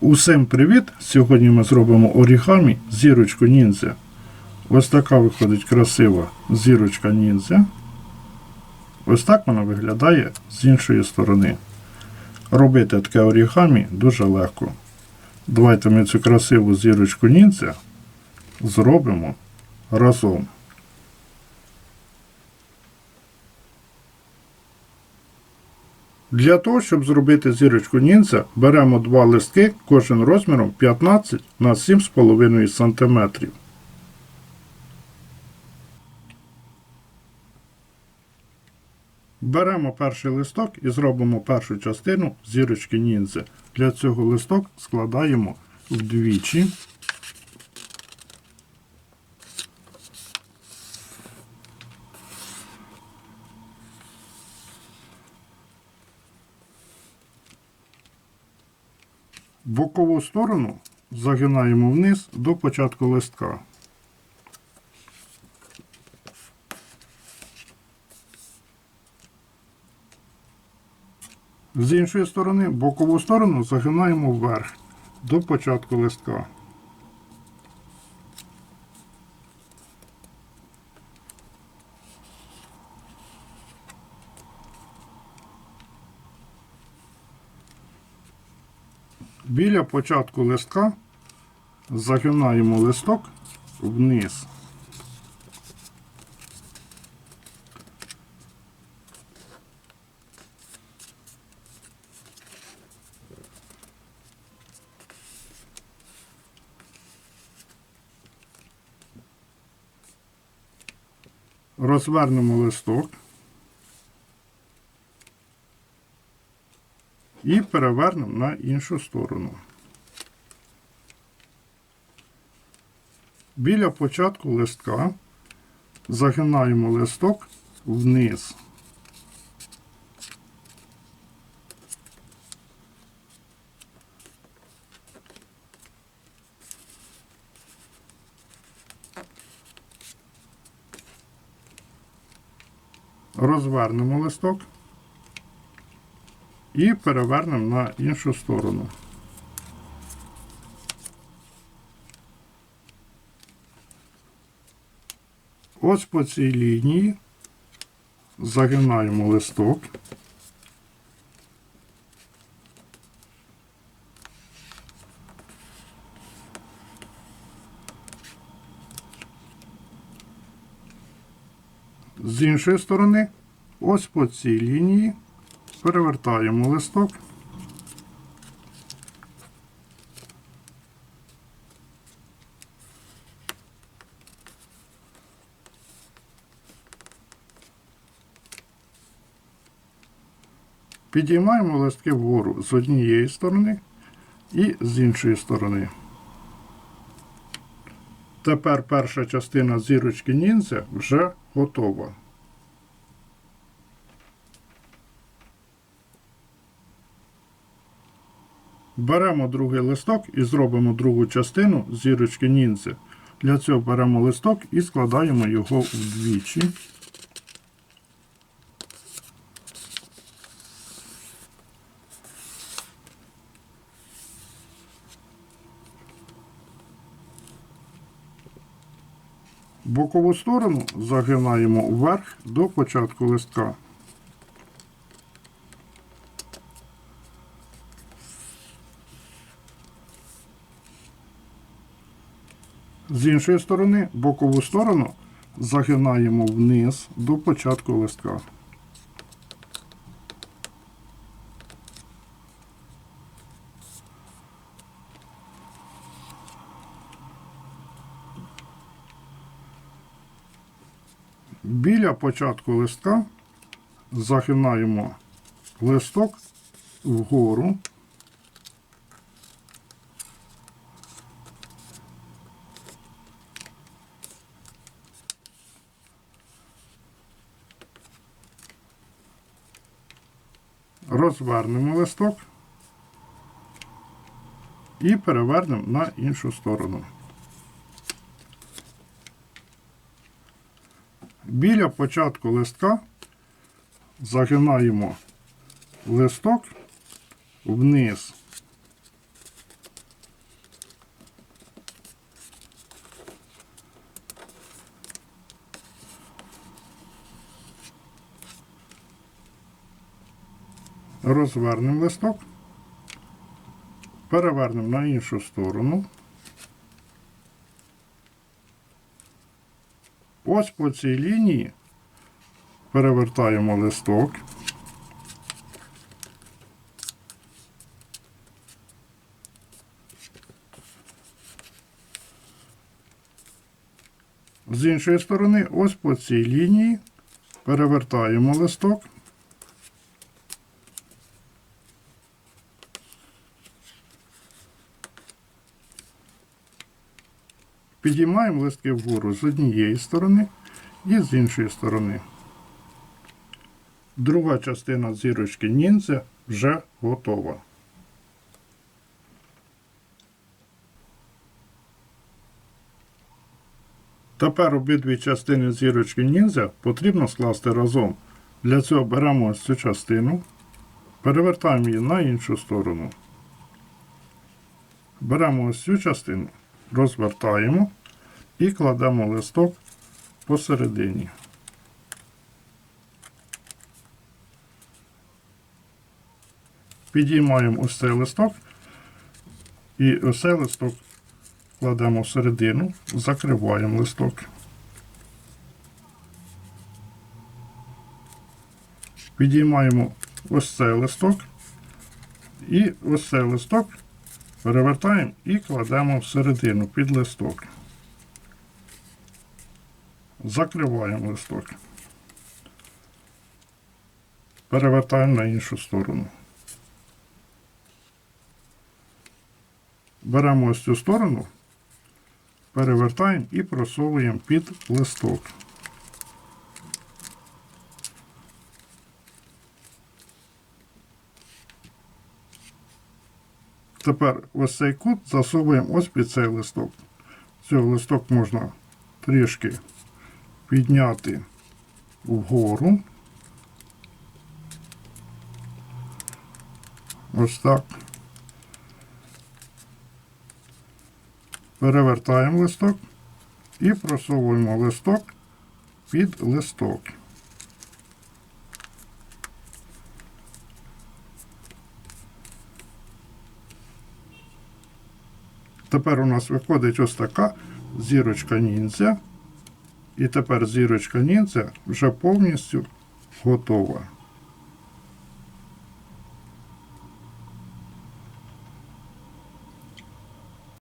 Усім привіт! Сьогодні ми зробимо орігамі зірочку ніндзя. Ось така виходить красива зірочка ніндзя. Ось так вона виглядає з іншої сторони. Робити таке орігамі дуже легко. Давайте ми цю красиву зірочку ніндзя зробимо разом. Для того, щоб зробити зірочку ніндзя, беремо два листки, кожен розміром 15 на 7,5 см. Беремо перший листок і зробимо першу частину зірочки ніндзя. Для цього листок складаємо вдвічі. Бокову сторону загинаємо вниз до початку листка. З іншої сторони бокову сторону загинаємо вверх до початку листка. Біля початку листка загинаємо листок вниз. Розвернемо листок і перевернемо на іншу сторону. Біля початку листка загинаємо листок вниз. Розвернемо листок і перевернемо на іншу сторону. Ось по цій лінії загинаємо листок. З іншої сторони, ось по цій лінії перевертаємо листок. Підіймаємо листки вгору з однієї сторони і з іншої сторони. Тепер перша частина зірочки ніндзя вже готова. Беремо другий листок і зробимо другу частину зірочки ніндзя. Для цього беремо листок і складаємо його вдвічі. Бокову сторону загинаємо вверх до початку листка. З іншої сторони, бокову сторону загинаємо вниз до початку листка. Біля початку листка загинаємо листок вгору. Розвернемо листок і перевернемо на іншу сторону. Біля початку листка загинаємо листок вниз. Розвернемо листок, перевернемо на іншу сторону. Ось по цій лінії перевертаємо листок. З іншої сторони, ось по цій лінії перевертаємо листок. Підіймаємо листки вгору з однієї сторони і з іншої сторони. Друга частина зірочки ніндзя вже готова. Тепер обидві частини зірочки ніндзя потрібно скласти разом. Для цього беремо ось цю частину, перевертаємо її на іншу сторону. Беремо ось цю частину, розвертаємо і кладемо листок посередині. Підіймаємо ось цей листок і ось цей листок кладемо всередину, закриваємо листок. Підіймаємо ось цей листок і ось цей листок перевертаємо і кладемо всередину під листок. Закриваємо листок. Перевертаємо на іншу сторону. Беремо ось цю сторону, перевертаємо і просовуємо під листок. Тепер ось цей кут засовуємо ось під цей листок. Цього листок можна трішки підняти вгору. Ось так. Перевертаємо листок і просовуємо листок під листок. Тепер у нас виходить ось така зірочка ніндзя. І тепер зірочка ніндзя вже повністю готова.